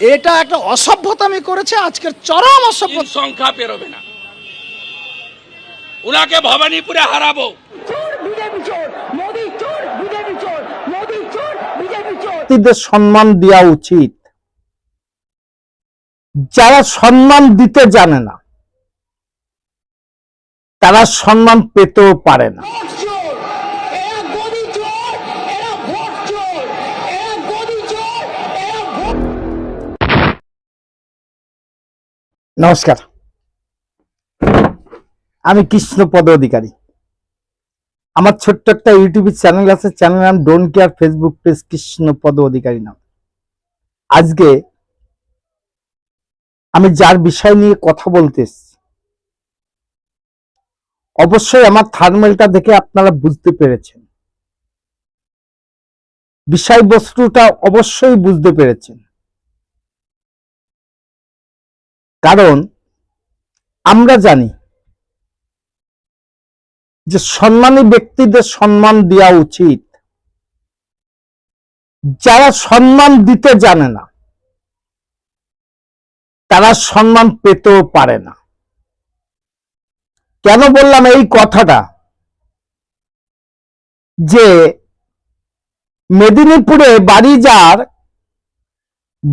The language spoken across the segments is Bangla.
এটা একটা অসভ্যতামি করেছে আজকের চরম অসভ্য সংখ্যা পেরোবে না। উনাকে ভবানীপুরে হারাবো। চোর বিজেপি চোর মোদি চোর বিজেপি চোর মোদি চোর বিজেপি চোর। ব্যক্তিদের সম্মান দেওয়া উচিত। যারা সম্মান দিতে জানে না তারা সম্মান পেতেও পারে না। নমস্কার। আমি কৃষ্ণপদ অধিকারী আমার ছোট্ট একটা ইউটিউব চ্যানেল আছে চ্যানেল নাম don't care Facebook page Krishnapada Adhikari নাম। আজকে আমি যার বিষয় নিয়ে কথা বলতে অবশ্যই আমার থার্মেলটা দেখে আপনারা বুঝতে পেরেছেন। বিষয়বস্তুটা অবশ্যই বুঝতে পেরেছেন। কারণ আমরা জানি যে সম্মানী ব্যক্তিদের সম্মান দেওয়া উচিত। যারা সম্মান দিতে জানে না, তারা সম্মান পেতেও পারে না। কেন বললাম এই কথাটা? যে মেদিনীপুরে বাড়ি যার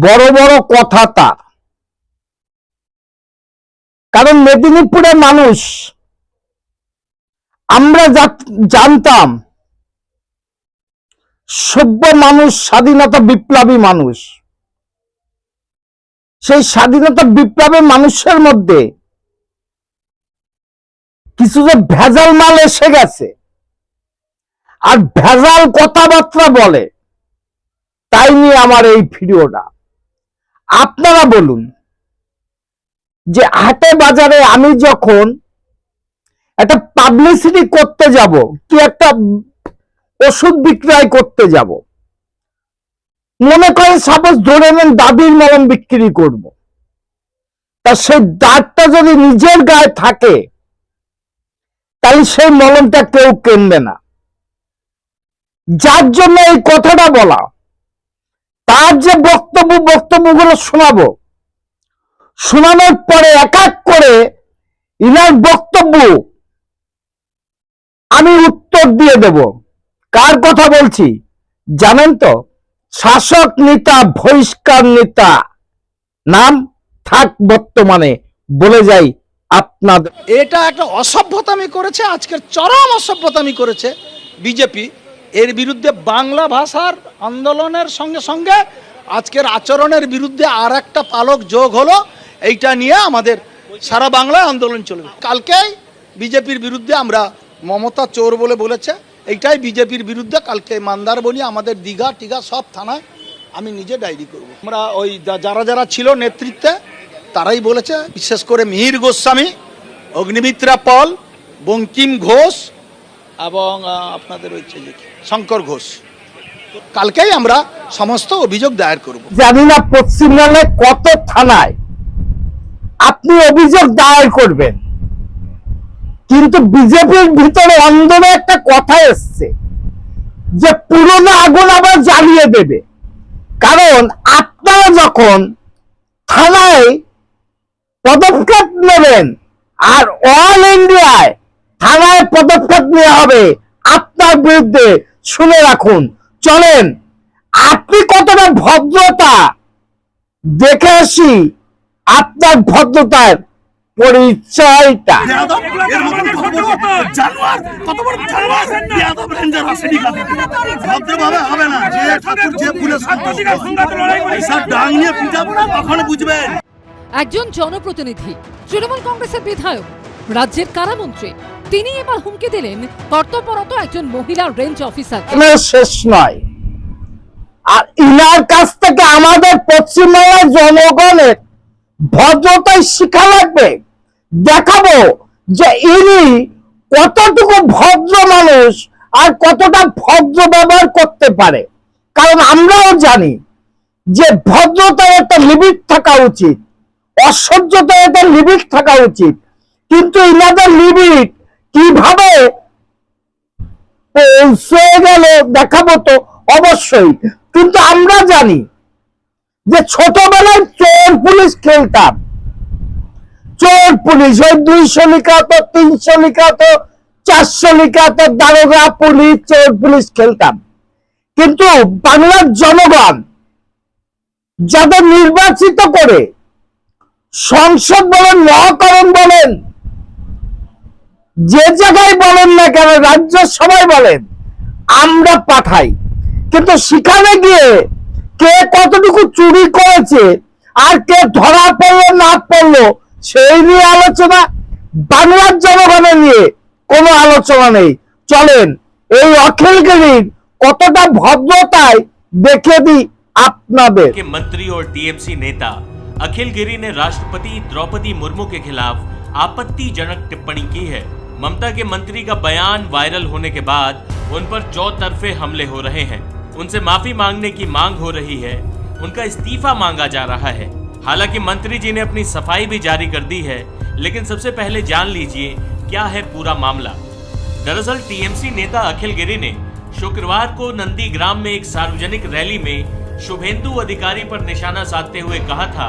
বড় বড় কথা তার। কারণ মেদিনীপুরের মানুষ, আমরা জানতাম, সভ্য মানুষ, স্বাধীনতা বিপ্লবী মানুষ। সেই স্বাধীনতা বিপ্লবী মানুষের মধ্যে কিছু যে ভেজাল মাল এসে গেছে, আর ভেজাল কথাবার্তা বলে, তাই নিয়ে আমার এই ভিডিওটা। আপনারা বলুন যে হাটে বাজারে আমি যখন একটা পাবলিসিটি করতে যাব, কি একটা ওষুধ বিক্রয় করতে যাব, মনে করেন সাপোজ ধরে নেন দাবির মলম বিক্রি করব। তা সেই দাগটা যদি নিজের গায়ে থাকে, তাহলে সেই মলমটা কেউ কিনবে না। যার জন্য এই কথাটা বলা, তার যে বক্তব্য, বক্তব্যগুলো শোনাবো শোনানোর পরে এক এক করে ইনার বক্তব্য আমি উত্তর দিয়ে দেব। কার কথা বলছি? জানেন তো, শাসক নেতা, বহিষ্কার নেতা। নাম থাক বর্তমানে, বলে যাই আপনাদের। এটা একটা অসভ্যতামি করেছে, আজকের চরম অসভ্যতামি করেছে। বিজেপি, এর বিরুদ্ধে বাংলা ভাষার আন্দোলনের সঙ্গে সঙ্গে আজকের আচরণের বিরুদ্ধে আর একটা পালক যোগ হলো। এইটা নিয়ে আমাদের সারা বাংলায় আন্দোলন চলবে। কালকেই বিজেপির বিরুদ্ধে আমরা মমতা চোর বলে বলেছে, এইটাই বিজেপির বিরুদ্ধে কালকে মান্দারবনি, আমাদের দীঘা, টিঘা সব থানায় আমি নিজে ডায়েরি করব। আমরা ওই যারা যারা ছিল নেতৃত্বে, তারাই বলেছে, বিশেষ করে মিহির গোস্বামী, অগ্নিমিত্রা পল, বঙ্কিম ঘোষ এবং আপনাদের হচ্ছে যে শঙ্কর ঘোষ। কালকেই আমরা সমস্ত অভিযোগ দায়ের করব। জানি না পশ্চিমবঙ্গে কত থানায় আপনি অভিযোগ দায়ের করবেন। কিন্তু বিজেপির ভিতরে অন্দরে একটা কথা এসছে যে পুরনো আগুন আবার জ্বালিয়ে দেবে। কারণ আপনারা যখন থানায় পদক্ষেপ নেবেন আর অল ইন্ডিয়ায় থানায় পদক্ষেপ নেওয়া হবে, আপনার বিরুদ্ধে শুনে রাখুন। চলেন, আপনি কতটা ভদ্রতা দেখে আসি। আপনার ভদ্রতার পরিচয়টা। একজন জনপ্রতিনিধি তৃণমূল কংগ্রেসের বিধায়ক রাজ্যের কারামন্ত্রী তিনি এবার হুমকি দিলেন কর্তব্যরত একজন মহিলা রেঞ্জ অফিসার। শেষ নয়। আর ইনার কাছ থেকে আমাদের পশ্চিমবাংলার জনগণের ভদ্রতায় শিখা লাগবে। দেখাবো যে ইনি কতটুকু ভদ্র মানুষ আর কতটা ভদ্র ব্যবহার করতে পারে। কারণ আমরাও জানি যে ভদ্রতার একটা লিমিট থাকা উচিত, অসহ্যতার একটা লিমিট থাকা উচিত। কিন্তু ইনাদের লিমিট কীভাবে গেল দেখাবো তো অবশ্যই। কিন্তু আমরা জানি যে ছোটবেলায় চোর পুলিশ খেলতাম। চোর পুলিশ ওই দুইশো লিখা তো তিনশো লিখা তো চারশো লিখা তো দারোগা পুলিশ, চোর পুলিশ খেলতাম। কিন্তু বাংলার জনগণ যাদের নির্বাচিত করে সংসদ বলেন, মহাকরণ বলেন, যে জায়গায় বলেন না কেন রাজ্য সবাই বলেন, আমরা পাঠাই। কিন্তু সেখানে গিয়ে কে কতটুকু চুরি করেছে আর কে ধরা পড়লো না পড়লো সেই নিয়ে আলোচনা বাংলার জনগণের নিয়ে কোনো আলোচনা নেই চলেন এই অখিলগিরির কতটা ভদ্রতায় দেখে দিই আপনাদের के मंत्री और टीएमसी नेता अखिल गिरी ने राष्ट्रपति द्रौपदी मुर्मू के खिलाफ आपत्तिजनक टिप्पणी की है ममता के मंत्री का बयान वायरल होने के बाद उन पर चौतरफे हमले हो रहे हैं उनसे माफ़ी मांगने की मांग हो रही है। उनका इस्तीफा मांगा जा रहा है। हालाँकि मंत्री जी ने अपनी सफ़ाई भी जारी कर दी है, लेकिन सबसे पहले जान लीजिए, क्या है पूरा मामला? दरअसल टीएमसी नेता अखिल गिरी ने शुक्रवार को नंदीग्राम में एक सार्वजनिक रैली में शुभेंदु अधिकारी पर निशाना साधते हुए कहा था,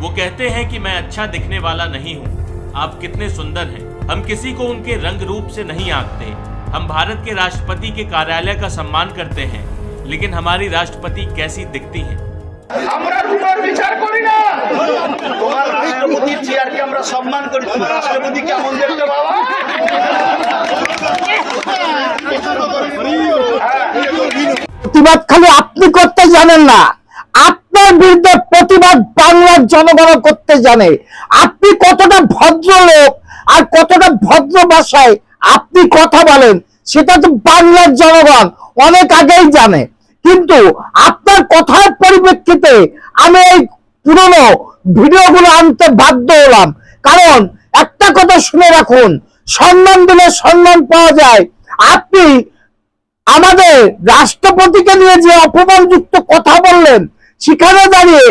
वो कहते हैं कि मैं अच्छा दिखने वाला नहीं हूँ। आप कितने सुंदर हैं। हम किसी को उनके रंग रूप से नहीं आंकते। हम भारत के राष्ट्रपति के कार्यालय का सम्मान करते हैं। लेकिन हमारी राष्ट्रपति कैसी दिखती हैं আমরা রূপের বিচার করি না তোমার রাষ্ট্রপতির চেয়ারকে আমরা সম্মান করি তোমার রাষ্ট্রপতি কেমন দেখতে বাবা প্রতিবাদ খালি আপনি করতে জানেন না আপনার বিরুদ্ধে প্রতিবাদ বাংলার জনগণ করতে জানে আপনি কতটা ভদ্রলোক আর কতটা ভদ্র ভাষায় আপনি কথা বলেন সেটা তো বাংলার জনগণ অনেক আগেই জানে কিন্তু আপনার কথার পরিপ্রেক্ষিতে আমি এই পুরনো ভিডিওগুলো আনতে বাধ্য হলাম। কারণ একটা কথা শুনে রাখুন, সম্মান দিলে সম্মান পাওয়া যায়। আপনি আমাদের রাষ্ট্রপতিকে নিয়ে যে অপমানযুক্ত কথা বললেন, সেখানে দাঁড়িয়ে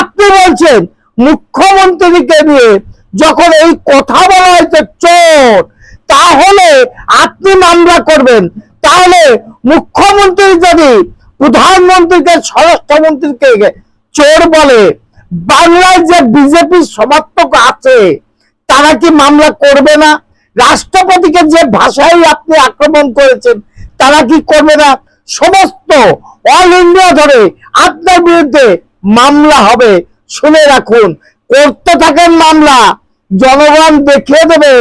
আপনি বলছেন, মুখ্যমন্ত্রীকে নিয়ে যখন এই কথা বলা হয়েছে চোর, তাহলে আপনি মামলা করবেন। তাহলে মুখ্যমন্ত্রী যদি প্রধানমন্ত্রীকে স্বরাষ্ট্রমন্ত্রীকে চোর বলে। বাংলায় যে বিজেপি সমর্থক আছে, তারা কি মামলা করবে না? রাষ্ট্রপতিকে যে ভাষায় আপনি আক্রমণ করেছেন, তারা কি করবে না? সমস্ত অল ইন্ডিয়া ধরে আপনার বিরুদ্ধে মামলা হবে। শুনে রাখুন, করতে থাকেন মামলা, জনগণ দেখিয়ে দেবে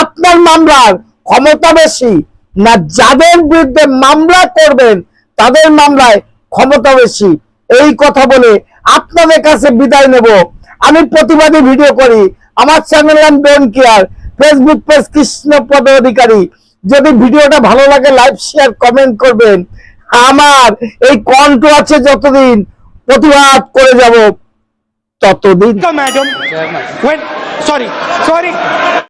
আপনার মামলার ক্ষমতা বেশি না যাদের বিরুদ্ধে মামলা করবেন তাদের মামলায় ক্ষমতা বেশি। এই কথা বলে আপনাদের কাছে বিদায় নেব। আমি প্রতিবাদী ভিডিও করি। আমার চ্যানেল নাম don't care. Facebook page Krishnapada Adhikari. যদি ভিডিওটা ভালো লাগে লাইক শেয়ার কমেন্ট করবেন। আমার এই কণ্ঠ আছে যতদিন প্রতিবাদ করে যাব ততদিন। Madam. Sorry sorry.